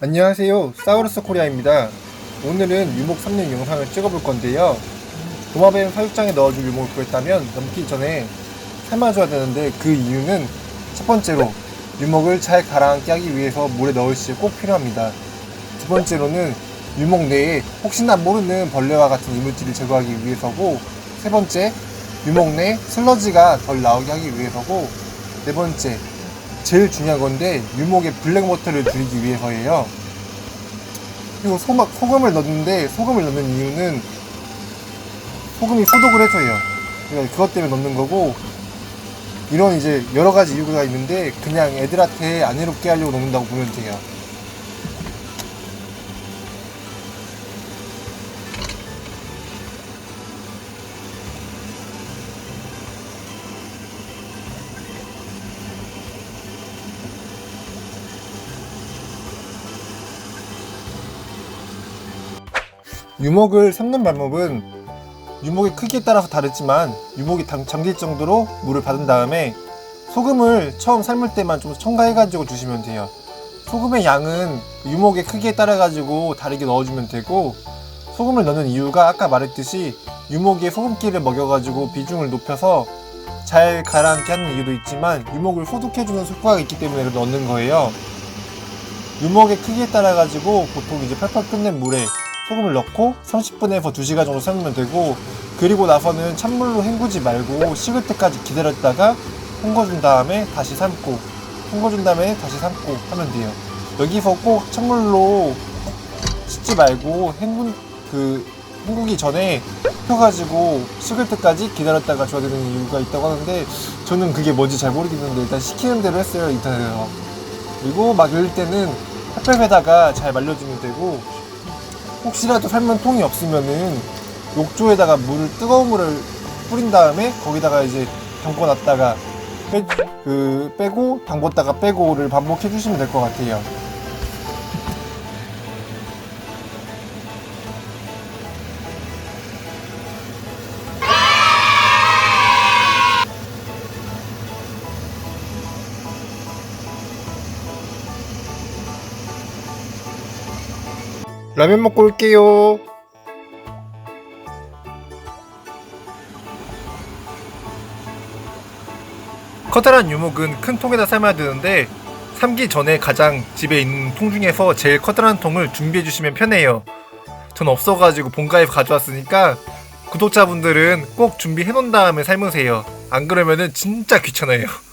안녕하세요. 사우루스 코리아입니다. 오늘은 유목 3년 영상을 찍어볼 건데요. 도마뱀 사육장에 넣어줄 유목을 구했다면 넘기 전에 삶아줘야 되는데 그 이유는 첫 번째로 유목을 잘 가라앉게 하기 위해서 물에 넣을 시 꼭 필요합니다. 두 번째로는 유목 내에 혹시나 모르는 벌레와 같은 이물질을 제거하기 위해서고 세 번째 유목 내 슬러지가 덜 나오게 하기 위해서고 네 번째 제일 중요한 건데 유목의 블랙워터를 줄이기 위해서예요. 그리고 소막, 소금을 넣는데 소금을 넣는 이유는 소금이 소독을 해줘요. 그러니까 그것 때문에 넣는 거고 이런 이제 여러 가지 이유가 있는데 그냥 애들한테 안 해롭게 하려고 넣는다고 보면 돼요. 유목을 삶는 방법은 유목의 크기에 따라서 다르지만 유목이 당- 잠길 정도로 물을 받은 다음에 소금을 처음 삶을 때만 좀 첨가해가지고 주시면 돼요. 소금의 양은 유목의 크기에 따라 가지고 다르게 넣어주면 되고 소금을 넣는 이유가 아까 말했듯이 유목에 소금기를 먹여가지고 비중을 높여서 잘 가라앉게 하는 이유도 있지만 유목을 소독해주는 효과가 있기 때문에 넣는 거예요. 유목의 크기에 따라 가지고 보통 이제 펄펄 끓는 물에 소금을 넣고 30분에서 2시간 정도 삶으면 되고 그리고 나서는 찬물로 헹구지 말고 식을 때까지 기다렸다가 헹궈준 다음에 다시 삶고 헹궈준 다음에 다시 삶고 하면 돼요. 여기서 꼭 찬물로 씻지 말고 헹군 그 헹구기 전에 펴가지고 식을 때까지 기다렸다가 줘야 되는 이유가 있다고 하는데 저는 그게 뭔지 잘 모르겠는데 일단 시키는 대로 했어요 인터넷에서 그리고 막 열릴 때는 햇볕에다가 잘 말려주면 되고 혹시라도 삶은 통이 없으면은 욕조에다가 물을 뜨거운 물을 뿌린 다음에 거기다가 이제 담궈 놨다가 빼, 그 빼고 담궜다가 빼고를 반복해 주시면 될 것 같아요. 라면 먹고 올게요. 커다란 유목은 큰 통에다 삶아야 되는데 삶기 전에 가장 집에 있는 통 중에서 제일 커다란 통을 준비해 주시면 편해요. 전 없어가지고 본가에서 가져왔으니까 구독자분들은 꼭 준비해 놓은 다음에 삶으세요. 안 그러면은 진짜 귀찮아요.